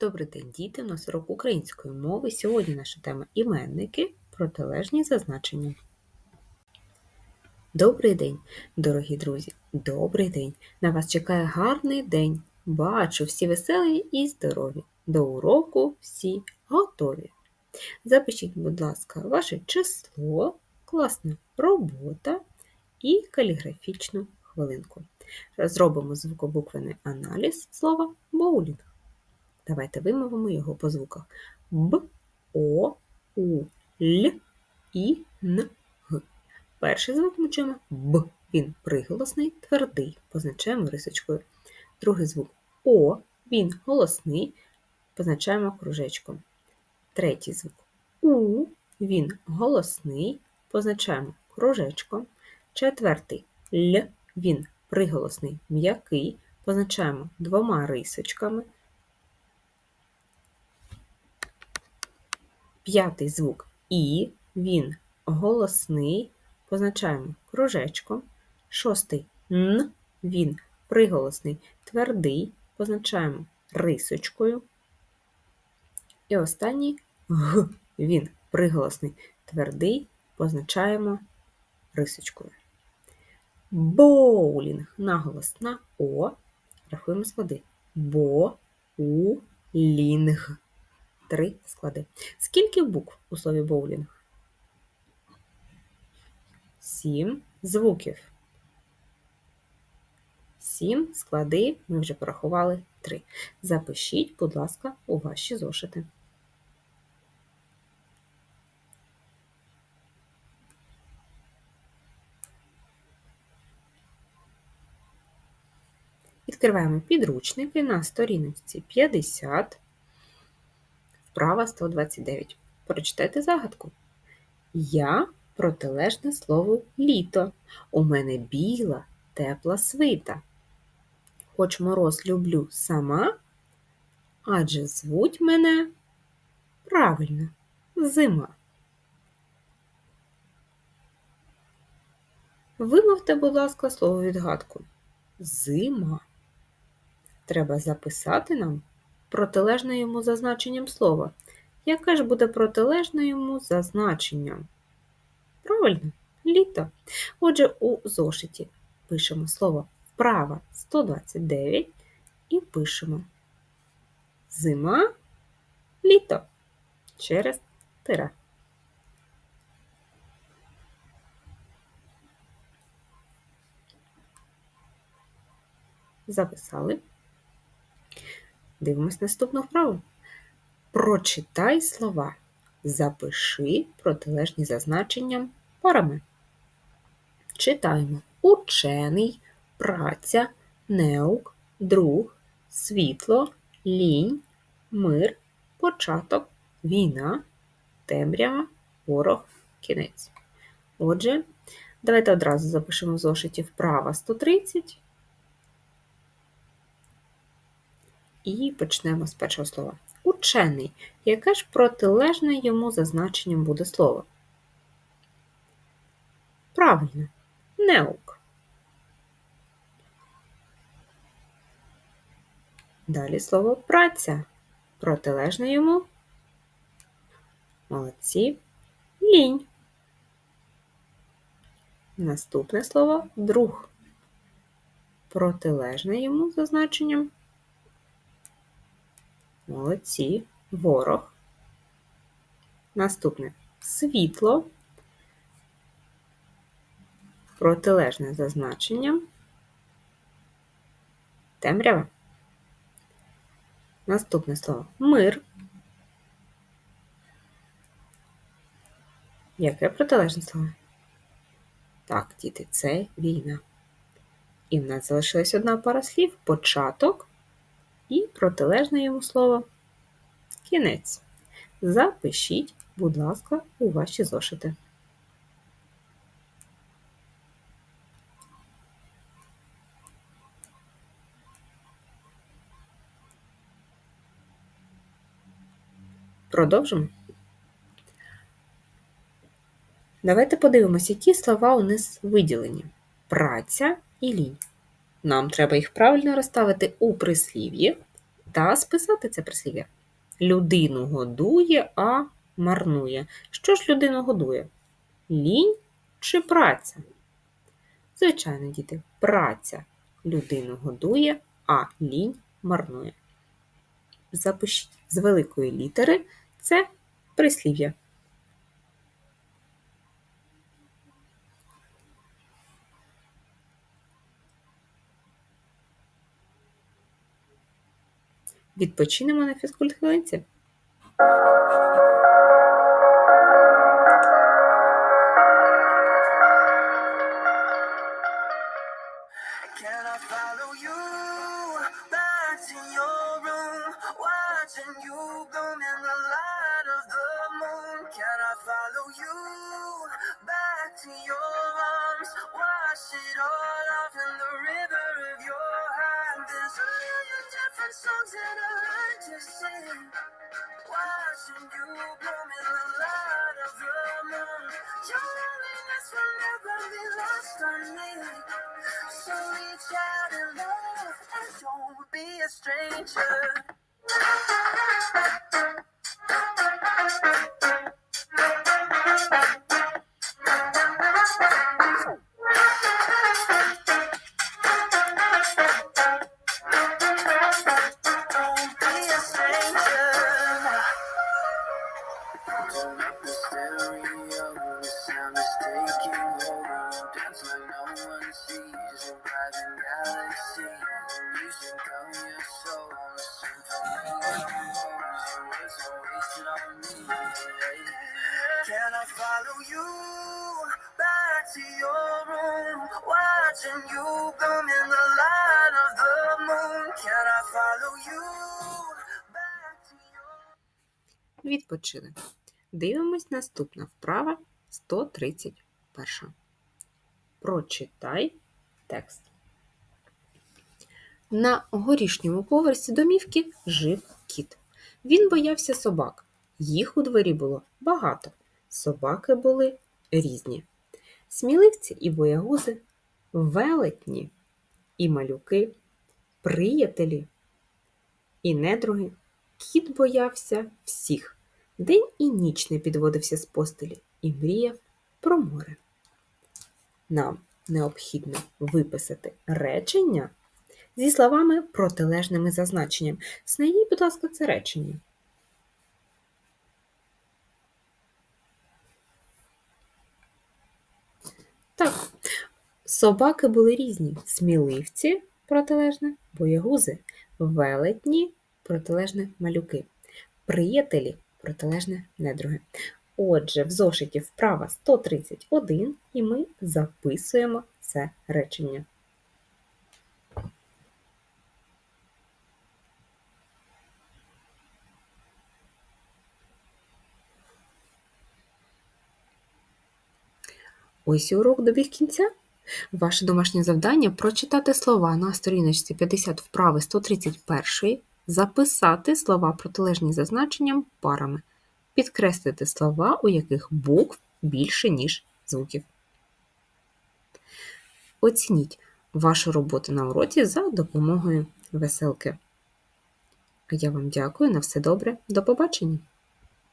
Добрий день, діти! У нас урок української мови. Сьогодні наша тема іменники, протилежні зазначення. Добрий день, дорогі друзі! Добрий день! На вас чекає гарний день. Бачу, всі веселі і здорові. До уроку всі готові. Запишіть, будь ласка, ваше число, класна робота і каліграфічну хвилинку. Зробимо звукобуквений аналіз слова боулінг. Давайте вимовимо його по звуках Б, О, У, Л, І, Н, Г. Перший звук ми чуємо Б. Він приголосний, твердий, позначаємо рисочкою. Другий звук О, він голосний, позначаємо кружечком. Третій звук У, він голосний, позначаємо кружечком. Четвертий Л, він приголосний, м'який, позначаємо двома рисочками. П'ятий звук І, він голосний, позначаємо кружечком. Шостий Н, він приголосний, твердий, позначаємо рисочкою. І останній Г, він приголосний, твердий, позначаємо рисочкою. Боулінг наголос на О. Рахуємо склади. Бо, у, лінг три склади. Скільки букв у слові боулінг? Сім звуків. Сім склади, ми вже порахували три. Запишіть, будь ласка, у ваші зошити. Відкриваємо підручники на сторіночці 50. Вправа 129. Прочитайте загадку. Я протилежне слово літо. У мене біла, тепла свита. Хоч мороз люблю сама, адже звуть мене правильно зима. Вимовте, будь ласка, слово відгадку. Зима. Треба записати нам протилежне йому за значенням слова. Яке ж буде протилежне йому за значенням? Правильно, літо. Отже, у зошиті пишемо слово вправа 129 і пишемо зима, літо через тира. Записали. Дивимось наступну вправу. Прочитай слова. Запиши протилежні за значенням парами. Читаємо учений, праця, неук, друг, світло, лінь, мир, початок, війна, темрява, ворог, кінець. Отже, давайте одразу запишемо в зошиті вправа 130 І почнемо з першого слова. Учений. Яке ж протилежне йому за значенням буде слово? Правильно, неук. Далі слово праця. Протилежне йому. Молодці. Лінь. Наступне слово друг. Протилежне йому за значенням Молодці. Ворог. Наступне світло. Протилежне за значенням. Темрява. Наступне слово мир. Яке протилежне слово? Так, діти, це війна. І в нас залишилась одна пара слів початок і протилежне йому слово кінець. Запишіть, будь ласка, у ваші зошити. Продовжимо. Давайте подивимося, які слова у нас виділені: праця і лінь. Нам треба їх правильно розставити у прислів'ї. та списати це прислів'я. Людину годує, а марнує. Що ж людину годує? Лінь чи праця? Звичайно, діти, праця людину годує, а лінь марнує. Запишіть з великої літери це прислів'я. Відпочинемо на фізкульт-хвилинці. Follow you back to your room? Watching you bloom songs that I like to sing. Watching you bloom in the light of the moon. Your loneliness will never be lost on me. So reach out and love and don't be a stranger. Follow you back to your room? Watching you bloom in the light of the moon. Can I follow you back to your Відпочили. Дивимось наступна вправа 131. Прочитай текст. На горішньому поверсі домівки жив кіт. Він боявся собак. Їх у дворі було багато. Собаки були різні. Сміливці і боягузи, велетні і малюки, приятелі і недруги. Кіт боявся всіх. День і ніч не підводився з постелі і мріяв про море. Нам необхідно виписати речення зі словами протилежними за значенням. Знайдіть, будь ласка, це речення. Так, собаки були різні: сміливці протилежне, боягузи, велетні протилежне малюки, приятелі протилежне недруги. Отже, в зошиті вправа 131, і ми записуємо це речення. Ось і урок добіг кінця. Ваше домашнє завдання прочитати слова на сторіночці 50 вправи 131, записати слова протилежні за значенням парами, підкреслити слова, у яких букв більше, ніж звуків. Оцініть вашу роботу на уроці за допомогою веселки. А я вам дякую на все добре. До побачення!